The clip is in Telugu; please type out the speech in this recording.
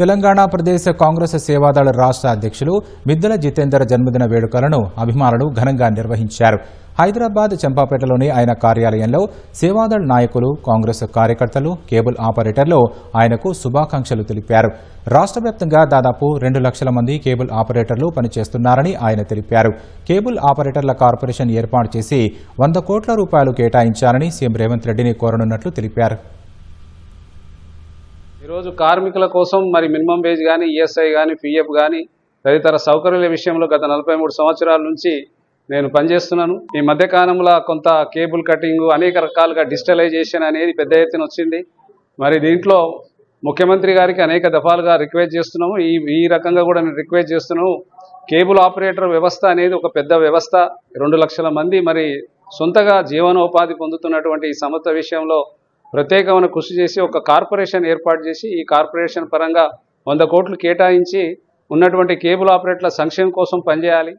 తెలంగాణ ప్రదేశ కాంగ్రెస్ సేవాదళ రాష్ట్ర అధ్యక్షులు మిద్దెల జితేందర్ జన్మదిన వేడుకలను అభిమానులు ఘనంగా నిర్వహించారు. హైదరాబాద్ చంపాపేటలోని ఆయన కార్యాలయంలో సేవాదళ నాయకులు కాంగ్రెస్ కార్యకర్తలు కేబుల్ ఆపరేటర్లు ఆయనకు శుభాకాంక్షలు తెలిపారు. రాష్ట్ర వ్యాప్తంగా దాదాపు రెండు లక్షల మంది కేబుల్ ఆపరేటర్లు పనిచేస్తున్నారని ఆయన తెలిపారు. కేబుల్ ఆపరేటర్ల కార్పొరేషన్ ఏర్పాటు చేసి వంద కోట్ల రూపాయలు కేటాయించాలని సీఎం రేవంత్ రెడ్డిని కోరనున్నట్లు తెలిపారు. ఈరోజు కార్మికుల కోసం మరి మినిమం వేజ్ కానీ ఈఎస్ఐ కానీ పిఎఫ్ కానీ తదితర సౌకర్యాల విషయంలో గత నలభై మూడు సంవత్సరాల నుంచి నేను పనిచేస్తున్నాను. ఈ మధ్యకాలంలో కొంత కేబుల్ కటింగ్ అనేక రకాలుగా డిజిటలైజేషన్ అనేది పెద్ద ఎత్తున వచ్చింది. మరి దీంట్లో ముఖ్యమంత్రి గారికి అనేక దఫాలుగా రిక్వెస్ట్ చేస్తున్నాము. ఈ ఈ రకంగా కూడా నేను రిక్వెస్ట్ చేస్తున్నాము కేబుల్ ఆపరేటర్ వ్యవస్థ అనేది ఒక పెద్ద వ్యవస్థ. రెండు లక్షల మంది మరి సొంతగా జీవనోపాధి పొందుతున్నటువంటి ఈ సంస్థ విషయంలో ప్రత్యేకమైన కృషి చేసి ఒక కార్పొరేషన్ ఏర్పాటు చేసి ఈ కార్పొరేషన్ పరంగా వంద కోట్లు కేటాయించి ఉన్నటువంటి కేబుల్ ఆపరేటర్ల సంక్షేమం కోసం పనిచేయాలి.